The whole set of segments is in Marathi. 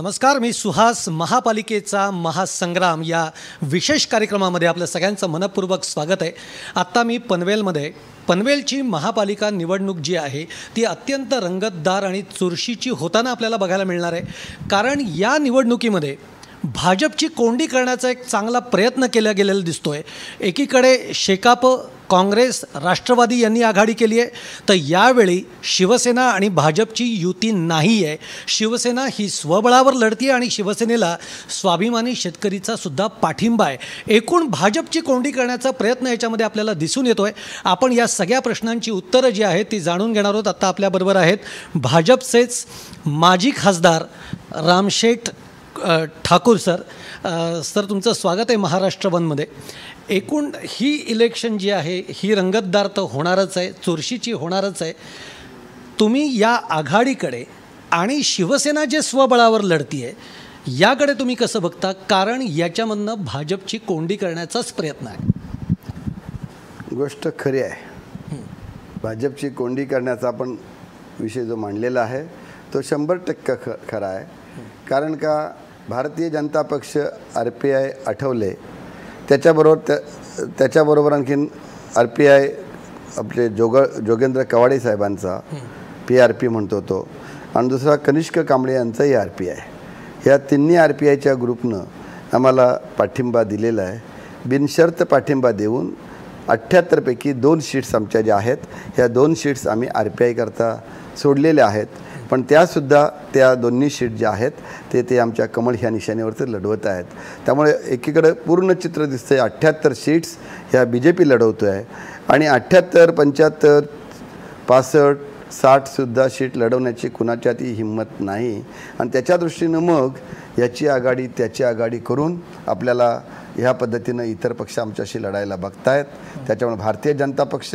नमस्कार मी सुहास महापालिकेचा महासंग्राम या विशेष कार्यक्रमामध्ये आपलं सगळ्यांचं मनपूर्वक स्वागत आहे. आत्ता मी पनवेलमध्ये पनवेलची महापालिका निवडणूक जी आहे ती अत्यंत रंगतदार आणि चुरशीची होताना आपल्याला बघायला मिळणार आहे. कारण या निवडणुकीमध्ये भाजपची कोंडी करण्याचा एक चांगला प्रयत्न केला गेलेला दिसतो आहे एकीकडे शेकाप काँग्रेस राष्ट्रवादी यांनी आघाडी केली आहे. तर यावेळी शिवसेना आणि भाजपची युती नाही आहे शिवसेना ही स्वबळावर लढती आणि शिवसेनेला स्वाभिमानी शेतकरीचा सुद्धा पाठिंबा आहे. एकूण भाजपची कोंडी करण्याचा प्रयत्न याच्यामध्ये आपल्याला दिसून येतो आहे आपण या सगळ्या प्रश्नांची उत्तरं जी आहेत ती जाणून घेणार आहोत. आत्ता आपल्याबरोबर आहेत भाजपचेच माजी खासदार रामशेठ ठाकूर सर. सर तुमचं स्वागत आहे महाराष्ट्र वनमध्ये. एकूण ही इलेक्शन जी आहे ही रंगतदार तर होणारच आहे चुरशीची होणारच आहे. तुम्ही या आघाडीकडे आणि शिवसेना जे स्वबळावर लढती आहे याकडे तुम्ही कसं बघता? कारण याच्यामधनं भाजपची कोंडी करण्याचाच प्रयत्न आहे. गोष्ट खरी आहे. भाजपची कोंडी करण्याचा आपण विषय जो मांडलेला आहे तो शंभर टक्के ख खरा आहे. कारण का भारतीय जनता पक्ष आर पी आय आठवले त्याच्याबरोबर त्या त्याच्याबरोबर आणखीन आर पी आय आपले जोग जोगेंद्र कवाडे साहेबांचा पी आर पी म्हणतो तो. आणि दुसरा कनिष्क कांबळे यांचाही आर पी आय ह्या तिन्ही आर पी आयच्या ग्रुपनं आम्हाला पाठिंबा दिलेला आहे. बिनशर्त पाठिंबा देऊन अठ्ठ्याहत्तरपैकी दोन शीट्स आमच्या ज्या आहेत ह्या दोन शीट्स आम्ही आर पी आयकरता सोडलेल्या आहेत. पण त्यासुद्धा त्या दोन्ही शीट ज्या आहेत ते ते आमच्या कमळ ह्या निशाणीवरती लढवत आहेत. त्यामुळे एकीकडं पूर्ण चित्र दिसतं आहे अठ्ठ्याहत्तर सीट्स ह्या बी जे पी लढवतो आहे आणि अठ्ठ्याहत्तर पंच्याहत्तर पासष्ट साठसुद्धा सीट लढवण्याची कुणाच्या ती हिंमत नाही. आणि त्याच्या दृष्टीनं मग याची आघाडी त्याची आघाडी करून आपल्याला ह्या पद्धतीनं इतर पक्ष आमच्याशी लढायला बघतायत. त्याच्यामुळे भारतीय जनता पक्ष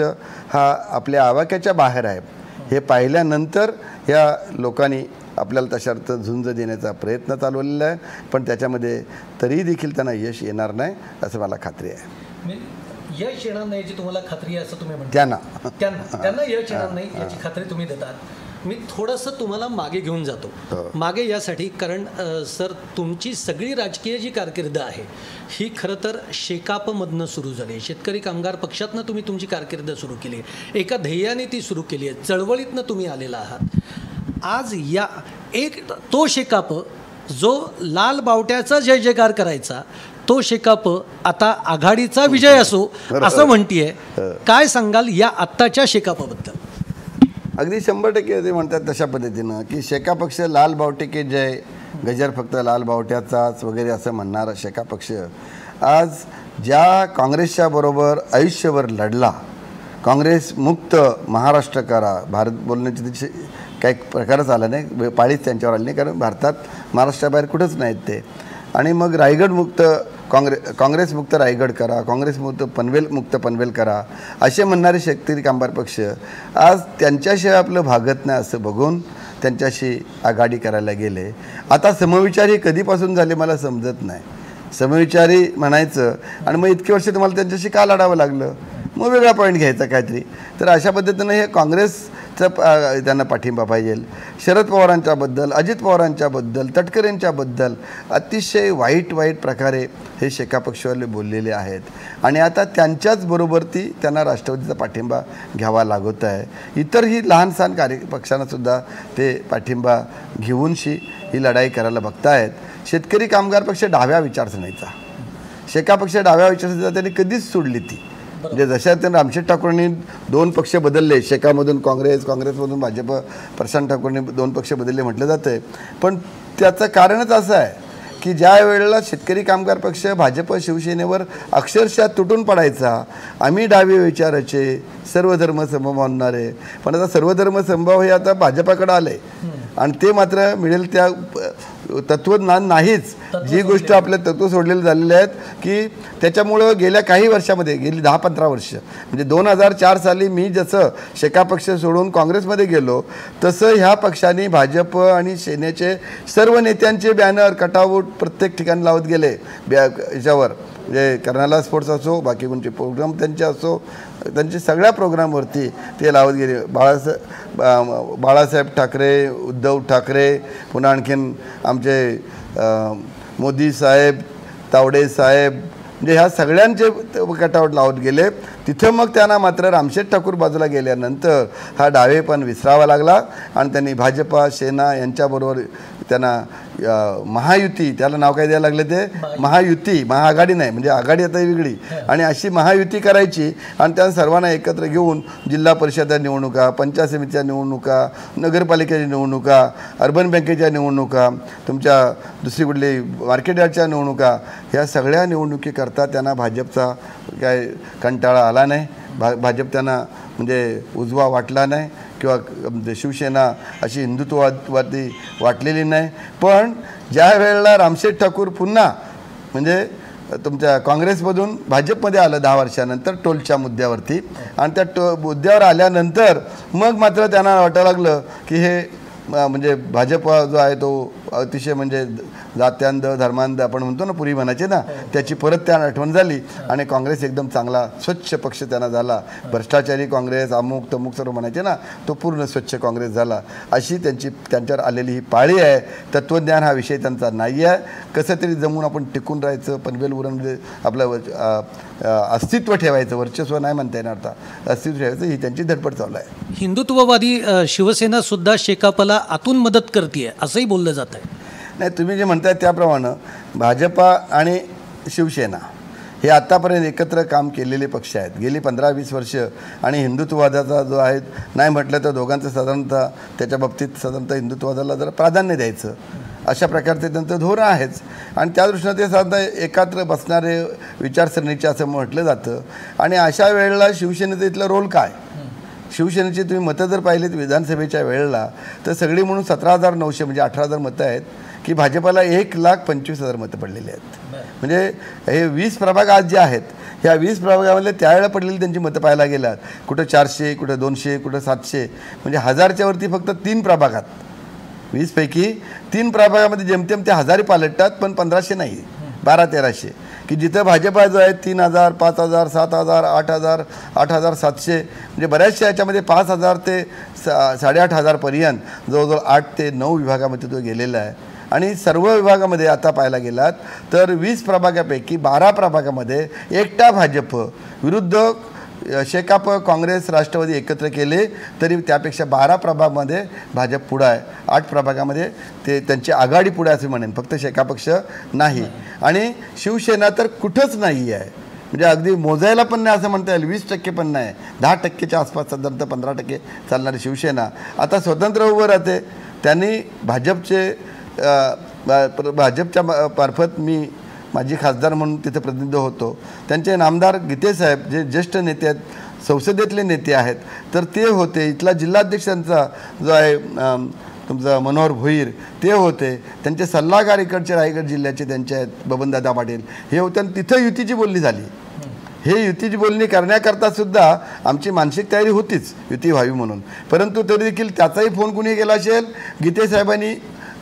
हा आपल्या आवाक्याच्या बाहेर आहे. हे पाहिल्यानंतर ह्या लोकांनी आपल्याला तशा अर्थ झुंज देण्याचा प्रयत्न चालवलेला आहे. पण त्याच्यामध्ये तरीही देखील त्यांना यश येणार नाही असं मला खात्री आहे. यश येणार नाही याची तुम्हाला खात्री आहे असं तुम्ही म्हणता? त्यांना. त्यांना. त्यांना यश येणार नाही याची खात्री तुम्ही देतात. मी थोडंसं तुम्हाला मागे घेऊन जातो. मागे यासाठी कारण सर तुमची सगळी राजकीय जी कारकीर्द आहे ही खरं तर शेकापमधनं सुरू झाली शेतकरी कामगार पक्षातनं तुम्ही तुमची कारकीर्द सुरू केली आहे. एका ध्येयाने ती सुरू केली आहे. चळवळीतनं तुम्ही आलेला आहात. आज या एक तो शेकाप जो लाल बावट्याचा जय जयकार करायचा तो शेकाप आता आघाडीचा विजय असो असं म्हणतीये. काय सांगाल या आत्ताच्या शेकापाबद्दल? अगदी शंभर टक्के ते म्हणतात तशा पद्धतीनं की शेका पक्ष लाल बावटे जे जय गजर फक्त लाल बावट्याचाच वगैरे असं म्हणणारा शेका पक्ष. आज ज्या काँग्रेसच्या बरोबर आयुष्यभर लढला काँग्रेस मुक्त महाराष्ट्र करा भारत बोलण्याची तिथे काही प्रकारच आला नाही पाळीच त्यांच्यावर आली नाही कारण भारतात महाराष्ट्राबाहेर कुठंच नाहीत ते. आणि मग रायगड मुक्त काँग्रे काँग्रेस मुक्त रायगड करा काँग्रेस मुक्त पनवेल मुक्त पनवेल करा असे म्हणणारे शेतकरी कामगार पक्ष आज त्यांच्याशिवाय आपलं भागत नाही असं बघून त्यांच्याशी आघाडी करायला गेले. आता समविचार हे कधीपासून झाले मला समजत नाही. समविचारी म्हणायचं आणि मग इतके वर्ष तुम्हाला त्यांच्याशी का लढावं लागलं? मग वेगळा पॉईंट घ्यायचा काहीतरी. तर अशा पद्धतीनं हे काँग्रेस प- त्यांना पाठिंबा पाहिजे. शरद पवारांच्याबद्दल अजित पवारांच्याबद्दल तटकरेंच्याबद्दल अतिशय वाईट वाईट प्रकारे हे शेका पक्षवाले बोललेले आहेत. आणि आता त्यांच्याच बरोबर ती त्यांना राष्ट्रवादीचा पाठिंबा घ्यावा लागत आहे. इतरही लहानसहान कार्य पक्षांनासुद्धा ते पाठिंबा घेऊनशी ही लढाई करायला बघतायत. शेतकरी कामगार पक्ष डाव्या विचारसरणीचा. शेका पक्ष डाव्या विचारसरणीचा त्यांनी कधीच सोडली ती. म्हणजे जशा त्यांनी रामशेठ ठाकूरांनी दोन पक्ष बदलले शेकामधून काँग्रेस काँग्रेसमधून भाजप प्रशांत ठाकूरने दोन पक्ष बदलले म्हटलं जातं आहे पण त्याचं कारणच असं आहे की ज्या वेळेला शेतकरी कामगार पक्ष भाजप शिवसेनेवर अक्षरशः तुटून पडायचा आम्ही डावे विचाराचे सर्व धर्म समभाव मानणारे पण आता सर्व धर्म समभाव हे आता भाजपाकडे आले आणि ते मात्र मिळेल त्या तत्वज्ञान नाहीच. जी गोष्ट आपल्या तत्व सोडलेले झालेले आहेत की त्याच्यामुळं गेल्या काही वर्षामध्ये गेली दहा पंधरा वर्ष म्हणजे दोन हजार चार साली मी जसं शेका पक्ष सोडून काँग्रेसमध्ये गेलो तसं ह्या पक्षाने भाजप आणि सेनेचे सर्व नेत्यांचे बॅनर कटआउट प्रत्येक ठिकाणी लावत गेले ब्या ह्याच्यावर म्हणजे कर्नाला स्पोर्ट्स असो बाकी कोणते प्रोग्राम त्यांचे असो त्यांच्या सगळ्या प्रोग्रामवरती ते लावत गेले. बाळासाहेब बा- बाळासाहेब ठाकरे उद्धव ठाकरे पुन्हा आणखीन आमचे मोदी साहेब तावडे साहेब म्हणजे ह्या सगळ्यांचे कटावट लावत गेले. तिथं मग त्यांना मात्र रामशेठ ठाकूर बाजूला गेल्यानंतर हा डावेपण विसरावा लागला आणि त्यांनी भाजपा सेना यांच्याबरोबर त्यांना महायुती त्याला नाव काय द्यायला लागले ते? महायुती. महाआघाडी नाही म्हणजे आघाडी आता वेगळी. आणि अशी महायुती करायची आणि त्या सर्वांना एकत्र घेऊन जिल्हा परिषद निवडणुका पंचायत समितीच्या निवडणुका नगरपालिकेच्या निवडणुका अर्बन बँकेच्या निवडणुका तुमच्या दुसरी कुठली मार्केट यार्डच्या निवडणुका ह्या सगळ्या निवडणुकीकरता त्यांना भाजपचा काय कंटाळा आला नाही. भा भाजप त्यांना म्हणजे उजवा वाटला नाही किंवा म्हणजे शिवसेना अशी हिंदुत्ववादी वाटलेली नाही. पण ज्या वेळेला रामशेठ ठाकूर पुन्हा म्हणजे तुमच्या काँग्रेसमधून भाजपमध्ये आलं दहा वर्षानंतर टोलच्या मुद्द्यावरती आणि त्या टो मुद्द्यावर आल्यानंतर मग मात्र त्यांना वाटायला लागलं की हे म्हणजे भाजप जो आहे तो अतिशय म्हणजे जात्यांध धर्मांध आपण म्हणतो ना पूर्वी म्हणायचे ना त्याची परत त्यांना आठवण झाली आणि काँग्रेस एकदम चांगला स्वच्छ पक्ष त्यांना झाला. भ्रष्टाचारी काँग्रेस अमुक तमुक सर्व म्हणायचे ना तो पूर्ण स्वच्छ काँग्रेस झाला. अशी त्यांची त्यांच्यावर आलेली ही पाळी आहे. तत्त्वज्ञान हा विषय त्यांचा नाही आहे. कसं तरी जमून आपण टिकून राहायचं पनवेल उरणमध्ये आपलं अस्तित्व ठेवायचं वर्चस्व नाही म्हणता येणार आता. अस्तित्व ठेवायचं ही त्यांची धडपड चालू आहे. हिंदुत्ववादी शिवसेनासुद्धा शेकापला भाजपला आतून मदत करते असंही बोललं जात आहे नाही तुम्ही जे म्हणताय त्याप्रमाणे भाजपा आणि शिवसेना हे आत्तापर्यंत एकत्र काम केलेले पक्ष आहेत. गेली पंधरा वीस वर्ष आणि हिंदुत्ववादाचा जो आहे नाही म्हटलं तर दोघांचं साधारणतः त्याच्या बाबतीत साधारणतः हिंदुत्ववादाला जरा प्राधान्य द्यायचं. अशा प्रकारचे त्यांचं धोरण आहेच. आणि त्या दृष्टीनं ते साधारणतः एकत्र बसणारे विचारसरणीचे असं म्हटलं जातं. आणि अशा वेळेला शिवसेनेचा इथलं रोल काय? शिवसेनेची तुम्ही मतं जर पाहिलीत विधानसभेच्या वेळेला तर सगळी म्हणून सतरा हजार नऊशे म्हणजे अठरा हजार मतं आहेत की भाजपाला एक लाख पंचवीस हजार मतं पडलेली आहेत. म्हणजे हे वीस प्रभाग आज जे आहेत ह्या वीस प्रभागामधले त्यावेळेला पडलेली त्यांची मतं पाहायला गेलात. कुठं चारशे कुठं दोनशे कुठं सातशे. म्हणजे हजारच्या वरती फक्त तीन प्रभागात वीसपैकी तीन प्रभागामध्ये जेमतेम ते हजारी पालटतात पण पंधराशे नाही. बारा तेराशे. की जिथं भाजपा जो आहे तीन हजार पाच हजार सात हजार आठ हजार आठ हजार सातशे म्हणजे बऱ्याचशा याच्यामध्ये पाच हजार ते सा साडेआठ हजारपर्यंत जवळजवळ आठ ते नऊ विभागामध्ये तो गेलेला आहे. आणि सर्व विभागामध्ये आता पाहायला गेलात तर वीस प्रभागापैकी बारा प्रभागामध्ये एकटा भाजप विरुद्ध शेकाप काँग्रेस राष्ट्रवादी एकत्र केले तरी त्यापेक्षा बारा प्रभागामध्ये भाजप पुढं आहे. आठ प्रभागामध्ये ते त्यांची आघाडी पुढे असे म्हणेन. फक्त शेका पक्ष नाही. आणि शिवसेना तर कुठंच नाही आहे. म्हणजे अगदी मोजायला पण नाही असं म्हणता येईल. वीस टक्के पण नाही. दहा टक्केच्या आसपास साधारणतः पंधरा टक्के चालणारी शिवसेना. आता स्वतंत्र उभं राहते. त्यांनी भाजपचे भाजपच्या मार्फत मी माजी खासदार म्हणून तिथे प्रतिनिधी होतो. त्यांचे नामदार गीतेसाहेब जे ज्येष्ठ नेते आहेत संसदेतले नेते आहेत तर ते होते. इथला जिल्हाध्यक्षांचा जो आहे तुमचा मनोहर भोईर ते होते. त्यांचे सल्लागार इकडचे रायगड जिल्ह्याचे त्यांचे आहेत बबनदादा पाटील. हे होते आणि तिथं युतीची बोलणी झाली. हे युतीची बोलणी करण्याकरता सुद्धा आमची मानसिक तयारी होतीच युती व्हावी म्हणून. परंतु तरी देखील त्याचाही फोन कुणी केला असेल? गीतेसाहेबांनी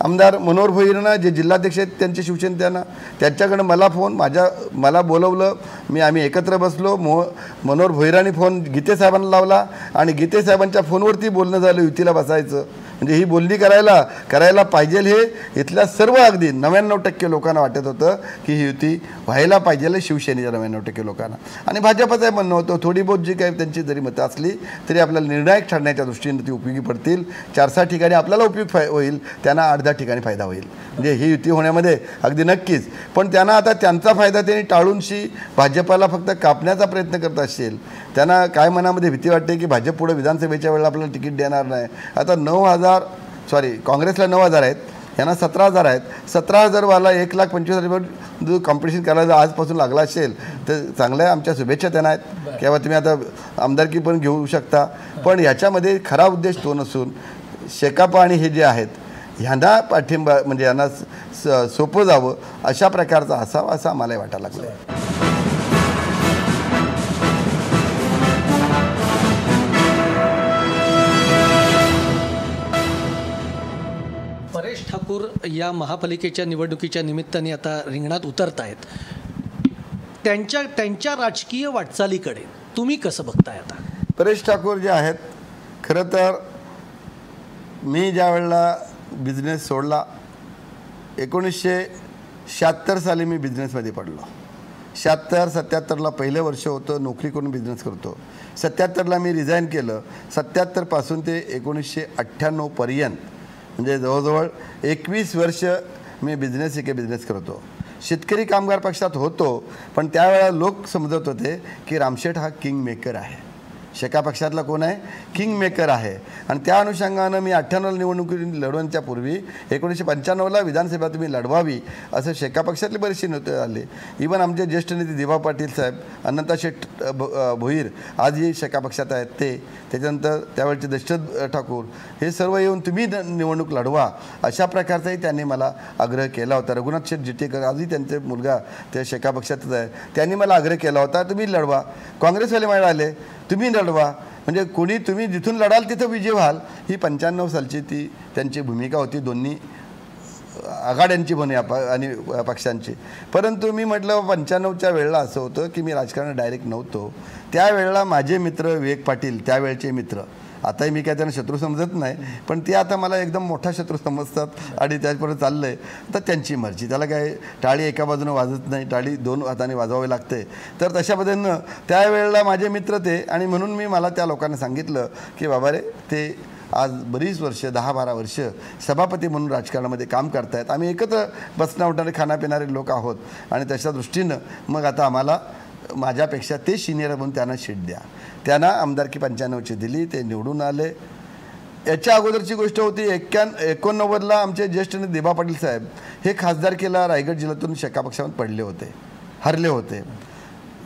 आमदार मनोहर भोईरना जे जिल्हाध्यक्ष आहेत त्यांचे शिवसेना त्यांना त्यांच्याकडं मला फोन माझ्या मला बोलवलं मी आम्ही एकत्र बसलो मो मनोहर भोईरानी फोन गीतेसाहेबांना लावला आणि गीतेसाहेबांच्या फोनवरती बोलणं झालं युतीला बसायचं. म्हणजे ही बोलणी करायला करायला पाहिजे हे इथल्या सर्व अगदी नव्याण्णव टक्के लोकांना वाटत होतं की ही युती व्हायला पाहिजे शिवसेनेच्या नव्याण्णव टक्के लोकांना. आणि भाजपचं म्हणणं होतं थोडी बहुत जी काही त्यांची जरी मतं असली तरी आपल्याला निर्णायक ठरण्याच्या दृष्टीने ती उपयोगी पडतील. चार सहा ठिकाणी आपल्याला उपयोग फाय होईल त्यांना अर्ध्या ठिकाणी फायदा होईल. म्हणजे ही युती होण्यामध्ये अगदी नक्कीच. पण त्यांना आता त्यांचा फायदा त्यांनी टाळूनशी भाजपाला फक्त कापण्याचा प्रयत्न करत असेल त्यांना काय मनामध्ये भीती वाटते की भाजप पुढे विधानसभेच्या वेळेला आपल्याला तिकीट देणार नाही? आता नऊ हजार सॉरी काँग्रेसला नऊ हजार आहेत यांना सतरा हजार आहेत. सतरा हजारवाला एक लाख पंचवीस हजार जो कॉम्पिटिशन करायला जर आजपासून लागला असेल तर चांगल्या आमच्या शुभेच्छा त्यांना आहेत. किंवा तुम्ही आता आमदारकी पण घेऊ शकता. पण याच्यामध्ये खरा उद्देश तो नसून शेकापा आणि हे जे आहेत ह्यांना पाठिंबा म्हणजे यांना सोपं जावं अशा प्रकारचा असावा असं आम्हाला वाटायला लागलं ठाकूर या महापालिकेच्या निवडणुकीच्या निमित्ताने आता रिंगणात उतरत आहेत त्यांच्या त्यांच्या राजकीय वाटचालीकडे तुम्ही कसं बघताय आता? परेश ठाकूर जे आहेत खरं तर मी ज्या वेळेला बिझनेस सोडला एकोणीसशे शहात्तर साली मी बिझनेसमध्ये पडलो. शहात्तर सत्याहत्तरला पहिलं वर्ष होतं नोकरी करून बिझनेस करतो. सत्याहत्तरला मी रिझाईन केलं. सत्याहत्तरपासून ते एकोणीसशे अठ्ठ्याण्णवपर्यंत म्हणजे जवळजवळ एकवीस वर्ष मी बिझनेस एके बिझनेस करतो. शेतकरी कामगार पक्षात होतो पण त्यावेळेला लोक समजत होते की रामशेठ हा किंग मेकर आहे. शेका पक्षातला कोण आहे? किंग मेकर आहे. आणि त्या अनुषंगानं मी अठ्ठ्याण्णव निवडणुकी लढवण्याच्या पूर्वी एकोणीसशे पंच्याण्णवला विधानसभा तुम्ही लढवावी असं शेका पक्षातले बरेचसे नेते आले. इवन आमचे ज्येष्ठ नेते दिवा पाटील साहेब अनंता शेठ भोईर आजही शेका पक्षात आहेत ते. त्याच्यानंतर त्यावेळचे दशरथ ठाकूर हे सर्व येऊन तुम्ही निवडणूक लढवा अशा प्रकारचाही त्यांनी मला आग्रह केला होता. रघुनाथ शेठ जिटेकर आजही त्यांचे मुलगा ते शेका पक्षातच आहे. त्यांनी मला आग्रह केला होता तुम्ही लढवा. काँग्रेसवाले मला आले तुम्ही लढवा. म्हणजे कोणी तुम्ही जिथून लढाल तिथं विजय व्हाल. ही पंच्याण्णव सालची ती त्यांची भूमिका होती. दोन्ही आघाड्यांची म्हणे आप आणि पक्षांची. परंतु मी म्हटलं पंच्याण्णवच्या वेळेला असं होतं की मी राजकारणात डायरेक्ट नव्हतो. त्यावेळेला माझे मित्र विवेक पाटील त्यावेळचे मित्र आताही मी काय त्यांना शत्रू समजत नाही पण ते आता मला एकदम मोठा शत्रू समजतात आणि त्याचपर्यंत चाललं आहे तर त्यांची मर्जी. त्याला काय टाळी एका बाजूनं वाजत नाही टाळी दोन हाताने वाजवावी लागते. तर तशा पद्धतीनं त्यावेळेला माझे मित्र ते आणि म्हणून मी मला त्या लोकांना सांगितलं की बाबा रे ते आज बरीच वर्ष दहा बारा वर्ष सभापती म्हणून राजकारणामध्ये काम करतायत. आम्ही एकत्र बसणं उठणारे खाणापिणारे लोक आहोत. आणि त्याच्या दृष्टीनं मग आता आम्हाला माझ्यापेक्षा ते सिनियर म्हणून त्यांना शीट द्या. त्यांना आमदारकी पंच्याण्णवची दिली ते निवडून आले. याच्या अगोदरची गोष्ट होती एक्क्या एकोणनव्वदला आमचे ज्येष्ठ नेते देबा पाटील साहेब हे खासदारकीला रायगड जिल्ह्यातून शेकापक्षामध्ये पडले होते हरले होते.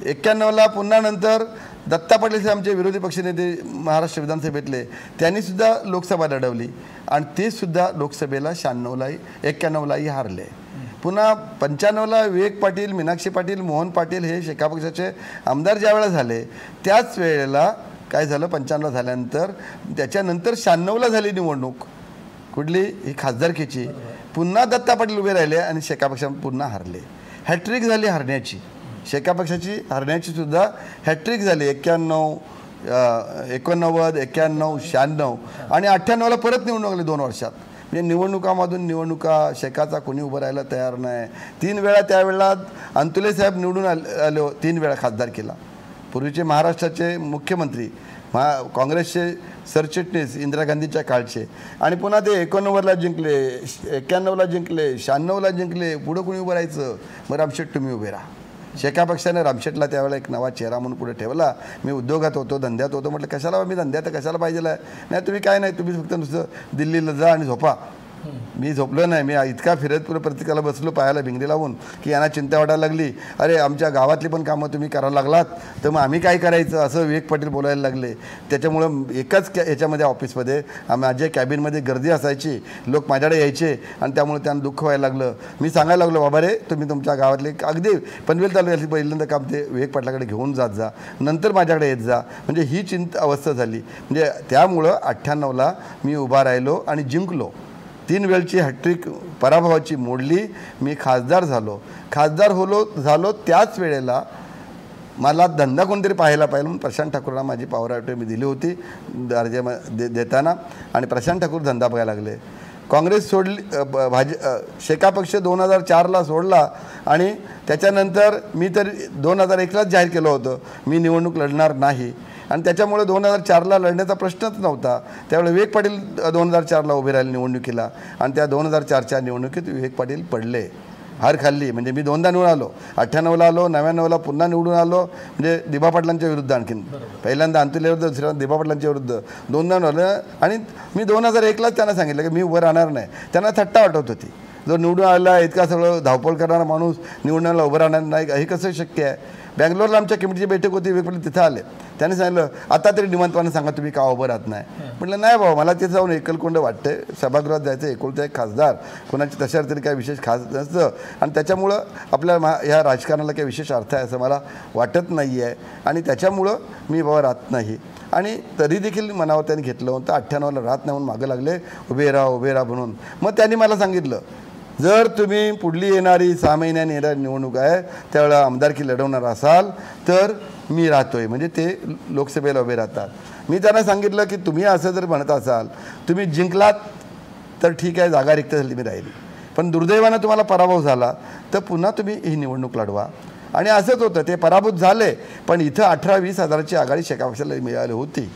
एक्क्याण्णवला पुन्हा नंतर दत्ता पाटील साहेब आमचे विरोधी पक्षनेते महाराष्ट्र विधानसभेतले त्यांनीसुद्धा लोकसभा लढवली आणि ते सुद्धा लोकसभेला शहाण्णवलाही एक्क्याण्णवलाही हारले. पुन्हा पंच्याण्णवला विवेक पाटील मीनाक्षी पाटील मोहन पाटील हे शेका पक्षाचे आमदार ज्यावेळेला झाले त्याच वेळेला काय झालं? पंच्याण्णव झाल्यानंतर त्याच्यानंतर शहाण्णवला झाली निवडणूक. कुठली? ही खासदारकीची. पुन्हा दत्ता पाटील उभे राहिले आणि शेका पक्षा पुन्हा हरले. हॅट्रिक झाली हरण्याची. शेका पक्षाची हरण्याची सुद्धा हॅट्रिक झाली. एक्क्याण्णव एकोणनव्वद एक्क्याण्णव शहाण्णव आणि अठ्ठ्याण्णवला परत निवडणूक आली दोन वर्षात. म्हणजे निवडणुकामधून निवडणुका शेकाचा कोणी उभं राहायला तयार नाही. तीन वेळा त्यावेळेला अंतुले साहेब निवडून आले आले हो- तीन वेळा खासदार केला. पूर्वीचे महाराष्ट्राचे मुख्यमंत्री महा काँग्रेसचे सरचिटणीस इंदिरा गांधीच्या काळचे. आणि पुन्हा ते एकोणनव्वदला जिंकले एक्क्याण्णवला जिंकले शहाण्णवला जिंकले पुढं कुणी उभं राहायचं? मग रामशेट तुम्ही उभे राहा. शेका पक्षाने रामशेटला त्यावेळेला एक नवा चेहरा म्हणून पुढे ठेवला. मी उद्योगात होतो धंद्यात होतो म्हटलं कशाला बा मी धंद्यात कशाला पाहिजे आहे नाही तुम्ही काय नाही तुम्ही फक्त नुसतं दिल्लीला जा आणि झोपा. मी झोपलो नाही मी इतका फिरतपूर प्रत्येकाला बसलो पायाला भिंगरी लावून की यांना चिंता वाटायला लागली. अरे आमच्या गावातली पण कामं तुम्ही करायला लागलात तर मग आम्ही काय करायचं? असं विवेक पाटील बोलायला लागले. त्याच्यामुळं एकाच कॅ याच्यामध्ये ऑफिसमध्ये माझ्या कॅबिनमध्ये गर्दी असायची. लोक माझ्याकडे यायचे आणि त्यामुळे त्यांना दुःख व्हायला लागलं. मी सांगायला लागलो बाबा रे तुम्ही तुमच्या गावातले अगदी पनवेल तालुक्यातली पहिल्यांदा काम ते विवेक पाटलाकडे घेऊन जात जा. नंतर माझ्याकडे येत जा. म्हणजे ही चिंता अवस्था झाली. म्हणजे त्यामुळं अठ्ठ्याण्णवला मी उभा राहिलो आणि जिंकलो. तीन वेळची हॅट्रिक पराभवाची मोडली. मी खासदार झालो. खासदार होलो झालो त्याच वेळेला मला धंदा कोणतरी पाहायला पाहिजे म्हणून प्रशांत ठाकूरला माझी पॉवर ॲक्टर मी दिली होती. दर्जा दे देताना. आणि प्रशांत ठाकूर धंदा बघायला लागले. काँग्रेस सोडली भाज ब- शेका पक्ष दोन हजार चारला सोडला आणि त्याच्यानंतर मी तर दोन हजार एकलाच जाहीर केलं होतं. मी निवडणूक लढणार नाही. आणि त्याच्यामुळे दोन हजार चारला लढण्याचा प्रश्नच नव्हता. त्यावेळी विवेक पाटील दोन हजार चारला उभे राहिले निवडणुकीला आणि त्या दोन हजार चारच्या निवडणुकीत विवेक पाटील पडले. हार खाल्ली. म्हणजे मी दोनदा निवडून आलो. अठ्ठ्याण्णवला आलो नव्याण्णवला पुन्हा निवडून आलो. म्हणजे दिबा पाटलांच्या विरुद्ध आणखीन. पहिल्यांदा अंतुल्या विरुद्ध दुसऱ्यांदा दिबा पाटलांच्या विरुद्ध. दोनदा आलं. आणि मी दोन हजार एकलाच त्यांना सांगितलं की मी उभं राहणार नाही. त्यांना थट्टा वाटत होती. जो निवडून आला इतका सगळं धावपळ करणारा माणूस निवडण्याला उभं राहणार नाही. हे कसं शक्य आहे? बँगलोरला आमच्या कमिटीची बैठक होती वेगवेगळे तिथं आले. त्यांनी सांगितलं आता तरी निमंत्रणानं सांगा तुम्ही का उभं राहत नाही. म्हटलं नाही बाबा मला तिथं जाऊन एकलकोंड वाटते सभागृहात जायचं एकुलता एक खासदार कोणाची तशा तरी काही विशेष खास नसतं. आणि त्याच्यामुळं आपल्या मा ह्या राजकारणाला काही विशेष अर्थ आहे असं मला वाटत नाही आहे आणि त्याच्यामुळं मी बाबा राहत नाही. आणि तरी देखील मनावर त्यांनी घेतलं होतं अठ्ठ्याण्णवला राहत नाही म्हणून मागं लागले उभे राहा उभे राहा म्हणून. मग त्यांनी मला सांगितलं जर तुम्ही पुढली येणारी सहा महिन्यांनी येणारी निवडणूक आहे त्यावेळेला आमदारकी लढवणार असाल तर मी राहतोय. म्हणजे ते लोकसभेला उभे राहतात. मी त्यांना सांगितलं की तुम्ही असं जर म्हणत असाल तुम्ही जिंकलात तर ठीक आहे जागा रिक्त झाली मी राहील. पण दुर्दैवानं तुम्हाला पराभव झाला तर पुन्हा तुम्ही ही निवडणूक लढवा. आणि असंच होतं ते पराभूत झाले पण इथं अठरा वीस हजाराची आघाडी शेका पक्षाला मिळाली होती.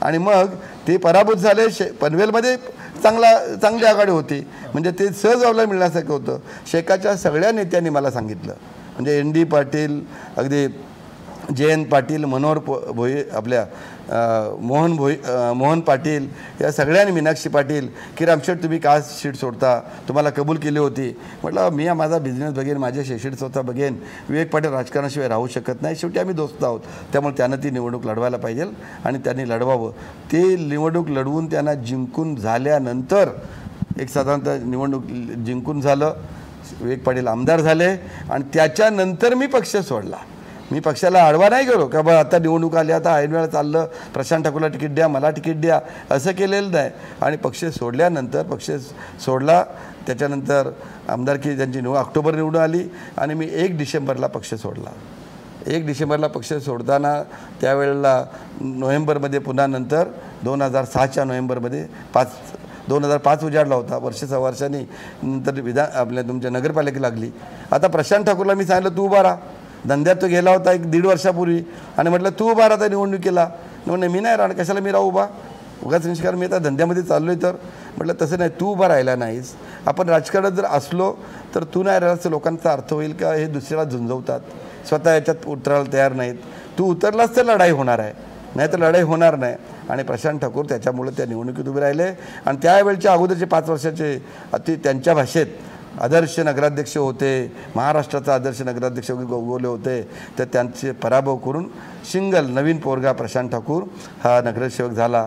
आणि मग ते पराभूत झाले शे पनवेलमध्ये चांगला चांगली आघाडी होती. म्हणजे ते सहज अवला मिळण्यासारखं होतं. शेकाच्या सगळ्या नेत्यांनी मला सांगितलं. म्हणजे एन डी पाटील अगदी जयंत पाटील मनोहर प भोई आपल्या मोहन भोई मोहन पाटील या सगळ्यांनी मीनाक्षी पाटील की रामशेठ तुम्ही का शीट सोडता? तुम्हाला कबूल केली होती. म्हटलं मी हा माझा बिझनेस बघेन माझे शेशीट स्वतः बघेन. विवेक पाटील राजकारणाशिवाय राहू शकत नाही. शेवटी आम्ही दोस्त आहोत. त्यामुळे त्यानं ती निवडणूक लढवायला पाहिजे आणि त्यांनी लढवावं. ते निवडणूक लढवून त्यांना जिंकून झाल्यानंतर एक साधारणतः निवडणूक जिंकून झालं. विवेक पाटील आमदार झाले आणि त्याच्यानंतर मी पक्ष सोडला. मी पक्षाला आडवा नाही गेलो का बा आता निवडणूक आली आता ऐन वेळा चाललं प्रशांत ठाकूरला तिकीट द्या मला तिकीट द्या असं केलेलं नाही. आणि पक्ष सोडल्यानंतर पक्ष सोडला त्याच्यानंतर आमदारकी त्यांची निवड ऑक्टोबर निवडून आली आणि मी एक डिसेंबरला पक्ष सोडला. एक डिसेंबरला पक्ष सोडताना त्यावेळेला नोव्हेंबरमध्ये पुन्हा नंतर दोन हजार सहाच्या नोव्हेंबरमध्ये पाच दोन हजार पाच उजाडला होता. वर्ष सहा वर्षांनी नंतर विधान आपल्या तुमच्या नगरपालिका लागली. आता प्रशांत ठाकूरला मी सांगितलं तू उभा राहा. धंद्यात तो गेला होता एक दीड वर्षापूर्वी. आणि म्हटलं तू उभा राहता निवडणुकीला म्हणून मी नाही राहणार कशाला मी राहू उभा? उगाच निष्कार मी आता धंद्यामध्ये चाललो आहे तर. म्हटलं तसं नाही तू उभा राहिला नाहीस. आपण राजकारणात जर असलो तर तू नाही राहिलास तर लोकांचा अर्थ होईल का? हे दुसऱ्याला झुंजवतात. स्वतः याच्यात उतरायला तयार नाहीत. तू उतरलास तर लढाई होणार आहे. नाही तर लढाई होणार नाही. आणि प्रशांत ठाकूर त्याच्यामुळे त्या निवडणुकीत उभे राहिले. आणि त्यावेळच्या अगोदरचे पाच वर्षाचे अति त्यांच्या भाषेत आदर्श नगराध्यक्ष होते महाराष्ट्राचा आदर्श नगराध्यक्ष गोगवले होते तर त्यांचे पराभव करून सिंगल नवीन पोरगा प्रशांत ठाकूर हा नगरसेवक झाला.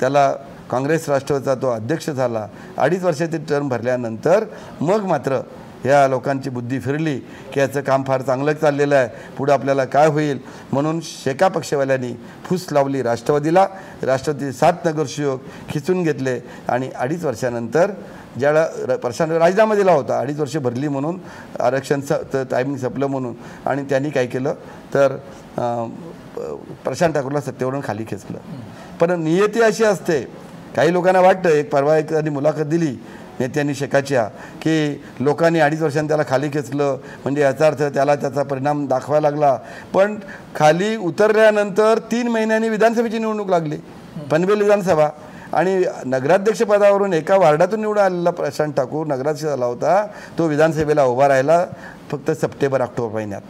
त्याला काँग्रेस राष्ट्रवादीचा तो अध्यक्ष झाला. अडीच वर्षातील टर्म भरल्यानंतर मग मात्र या लोकांची बुद्धी फिरली की याचं काम फार चांगलं चाललेलं आहे. पुढं आपल्याला काय होईल? म्हणून शेका पक्षवाल्यांनी फूस लावली राष्ट्रवादीला. राष्ट्रवादी सात नगरसेवक खिचून घेतले आणि अडीच वर्षानंतर ज्यावेळा र प्रशांत राजीनामा दिला होता अडीच वर्ष भरली म्हणून आरक्षण स टायमिंग संपलं म्हणून. आणि त्यांनी काय केलं? तर प्रशांत ठाकूरला सत्तेवरून खाली खेचलं. पण नियती अशी असते काही लोकांना वाटतं एक परवा एक त्यांनी मुलाखत दिली नेत्यांनी शेकाच्या की लोकांनी अडीच वर्षांनी त्याला खाली खेचलं म्हणजे याचा अर्थ त्याला त्याचा परिणाम दाखवायला लागला. पण खाली उतरल्यानंतर तीन महिन्यांनी विधानसभेची निवडणूक लागली. पनवेल विधानसभा. आणि नगराध्यक्षपदावरून एका वार्डातून निवडून आलेला प्रशांत ठाकूर नगराध्यक्ष झाला होता. तो विधानसभेला उभा राहिला फक्त सप्टेंबर ऑक्टोबर महिन्यात.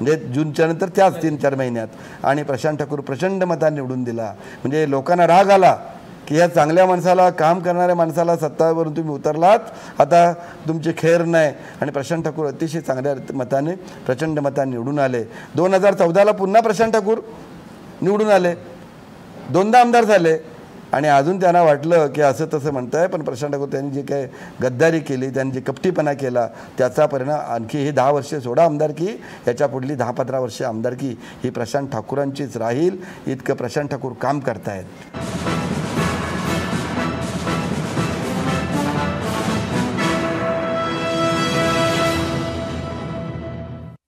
म्हणजे जूनच्या नंतर त्याच तीन चार महिन्यात. आणि प्रशांत ठाकूर प्रचंड मतांनी निवडून दिला. म्हणजे लोकांना राग आला की या चांगल्या माणसाला काम करणाऱ्या माणसाला सत्तावरून तुम्ही उतरलात. आता तुमची खेर नाही. आणि प्रशांत ठाकूर अतिशय चांगल्या मताने प्रचंड मताने निवडून आले. दोन हजार चौदाला पुन्हा प्रशांत ठाकूर निवडून आले. दोनदा आमदार झाले. आणि अजून त्यांना वाटलं की असं तसं म्हणताय पण प्रशांत ठाकूर त्यांनी जे काय गद्दारी केली त्यांनी जे कपटीपणा केला त्याचा परिणाम आणखी हे दहा वर्षे सोडा आमदारकी याच्या पुढली दहा पंधरा वर्षे आमदारकी ही प्रशांत ठाकूरांचीच राहील. इतकं प्रशांत ठाकूर काम करतायत.